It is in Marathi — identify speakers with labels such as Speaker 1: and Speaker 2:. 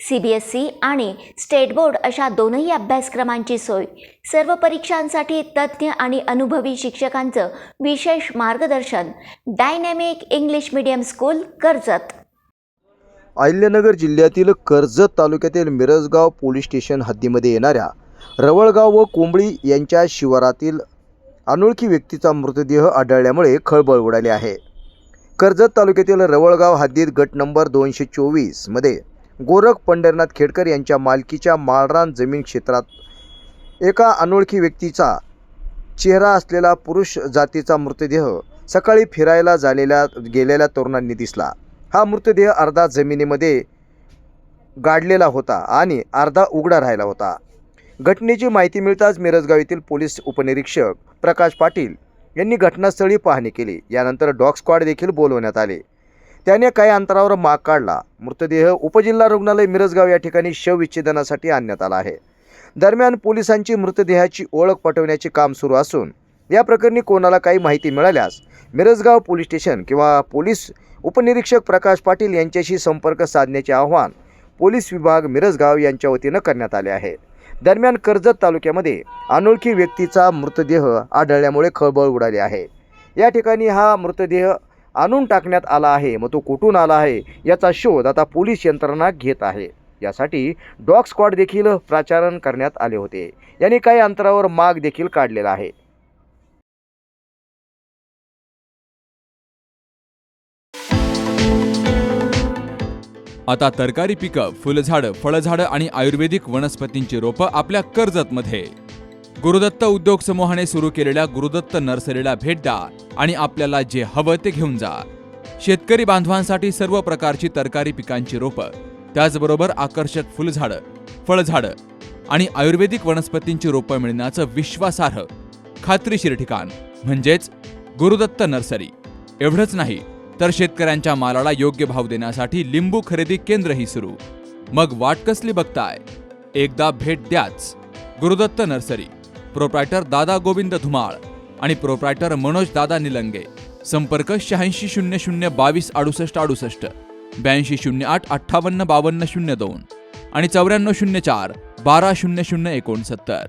Speaker 1: सी बी एस सी आणि स्टेट बोर्ड अशा दोनही अभ्यासक्रमांची सोय. सर्व परीक्षांसाठी तज्ज्ञ आणि अनुभवी शिक्षकांचं विशेष मार्गदर्शन. Dynamic English medium school Karjat.
Speaker 2: Ahilyanagar जिल्ह्यातील कर्जत तालुक्यातील मिरजगाव पोलीस स्टेशन हद्दीमध्ये येणाऱ्या रवळगाव व कोंबळी यांच्या शिवारातील अनोळखी व्यक्तीचा मृतदेह आढळल्यामुळे खळबळ उडाली आहे. कर्जत तालुक्यातील रवळगाव हद्दीत गट नंबर दोनशे चोवीसमध्ये गोरख पंढरनाथ खेडकर यांच्या मालकीच्या माळरान जमीन क्षेत्रात एका अनोळखी व्यक्तीचा चेहरा असलेला पुरुष जातीचा मृतदेह सकाळी फिरायला झालेल्या गेलेल्या तरुणांनी दिसला. हा मृतदेह अर्धा जमिनीमध्ये गाडलेला होता आणि अर्धा उघडा राहिला होता. घटनेची माहिती मिळताच मिरजगाव येथील पोलीस उपनिरीक्षक प्रकाश पाटील यांनी घटनास्थळी पाहणी केली. यानंतर डॉग स्क्वॉड देखील बोलवण्यात आले. त्याने काही अंतरावर माग काढला. मृतदेह उपजिल्हा रुग्णालय मिरजगाव या ठिकाणी शवविच्छेदनासाठी आणण्यात आला आहे. दरम्यान पोलिसांची मृतदेहाची ओळख पटवण्याचे काम सुरू असून या प्रकरणी कोणाला काही माहिती मिळाल्यास मिरजगाव पोलीस स्टेशन किंवा पोलीस उपनिरीक्षक प्रकाश पाटील यांच्याशी संपर्क साधण्याचे आवाहन पोलीस विभाग मिरजगाव यांच्या वतीनं करण्यात आले आहे. दरम्यान कर्जत तालुक्यामध्ये अनोळखी व्यक्तीचा मृतदेह आढळल्यामुळे खळबळ उडाली आहे. या ठिकाणी हा मृतदेह आणून टाकण्यात आला आहे. मग तो कुठून आला आहे? याचा शोध आता पोलीस यंत्रणा घेत आहे. यासाठी डॉग स्क्वॉड देखील प्राचारण करण्यात आले होते. यांनी काही अंतरावर माग देखील काढलेला आहे.
Speaker 3: आता तरकारी पिकं फुलझाडं फळझाडं आणि आयुर्वेदिक वनस्पतींची रोपं आपल्या कर्जतमध्ये. गुरुदत्त उद्योग समूहाने सुरू केलेल्या गुरुदत्त नर्सरीला भेट द्या आणि आपल्याला जे हवं ते घेऊन जा. शेतकरी बांधवांसाठी सर्व प्रकारची तरकारी पिकांची रोपं त्याचबरोबर आकर्षक फुलझाडं फळझाडं आणि आयुर्वेदिक वनस्पतींची रोपं मिळण्याचं विश्वासार्ह खात्रीशीर ठिकाण म्हणजेच गुरुदत्त नर्सरी. एवढंच नाही तर शेतकऱ्यांच्या मालाला योग्य भाव देण्यासाठी लिंबू खरेदी केंद्रही सुरू. मग वाट कसली बघताय? एकदा भेट द्याच. गुरुदत्त नर्सरी. प्रोप्रायटर दादा गोविंद धुमाळ आणि प्रोप्रायटर मनोज दादा निलंगे. संपर्क शहाऐंशी शून्य शून्य बावीस अडुसष्ट अडुसष्ट ब्याऐंशी शून्य आठ अठ्ठावन्न बावन्न शून्य दोन आणि चौऱ्याण्णव शून्य चार बारा शून्य शून्य एकोणसत्तर.